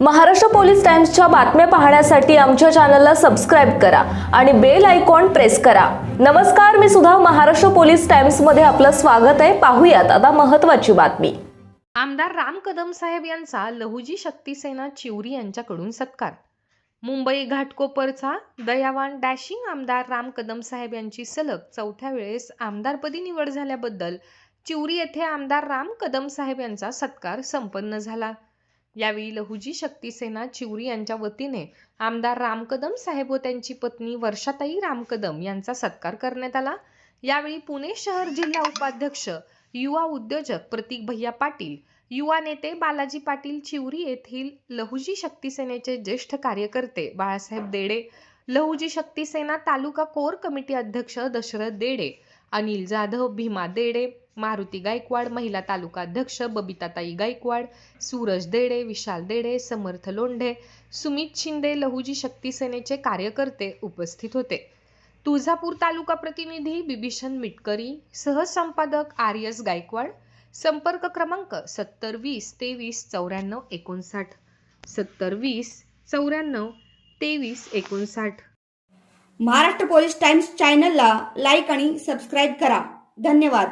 Maharashtra police टाइम्सच्या बातम्या पाहण्यासाठी आमच्या चॅनलला सबस्क्राईब करा आणि बेल आयकॉन प्रेस करा. नमस्कार मी सुद्धा महाराष्ट्र पोलीस टाइम्समध्ये आपलं स्वागत आहे. पाहूयात आता महत्त्वाची बातमी. आमदार राम कदम साहेब यांचा लहुजी शक्ती सेना चिवरी यांच्याकडून सत्कार. मुंबई घाटकोपरचा दयावान डॅशिंग आमदार राम कदम साहेब यांची सलग चौथ्या वेळेस आमदारपदी निवड झाल्याबद्दल चिवरी येथे आमदार राम कदम साहेब यांचा सत्कार संपन्न झाला. यावेळी लहुजी शक्ती सेना चिवरी यांच्या वतीने आमदार राम कदम साहेब व त्यांची पत्नी वर्षाताई राम कदम यांचा सत्कार करण्यात आला. यावेळी पुणे शहर जिल्हा उपाध्यक्ष युवा उद्योजक प्रतीक भैया पाटील युवा नेते बालाजी पाटील चिवरी येथील लहुजी शक्ती सेनेचे ज्येष्ठ कार्यकर्ते बाळासाहेब देडे लहुजी शक्ती सेना तालुका कोर कमिटी अध्यक्ष दशरथ देडे अनिल जाधव भीमा देडे मारुती गायकवाड महिला तालुका अध्यक्ष बबिताताई गायकवाड सूरज देडे विशाल देडे समर्थ लोंढे सुमित शिंदे लहुजी शक्ती सेनेचे कार्यकर्ते उपस्थित होते. तुळजापूर तालुका प्रतिनिधी बिभीषण मिटकरी सहसंपादक आर एस गायकवाड संपर्क क्रमांक सत्तर वीस तेवीस चौऱ्याण्णव एकोणसाठ. सत्तर वीस चौऱ्याण्णव तेवीस एकोणसाठ. महाराष्ट्र पोलीस टाइम्स चॅनलला लाईक आणि सबस्क्राईब करा. धन्यवाद.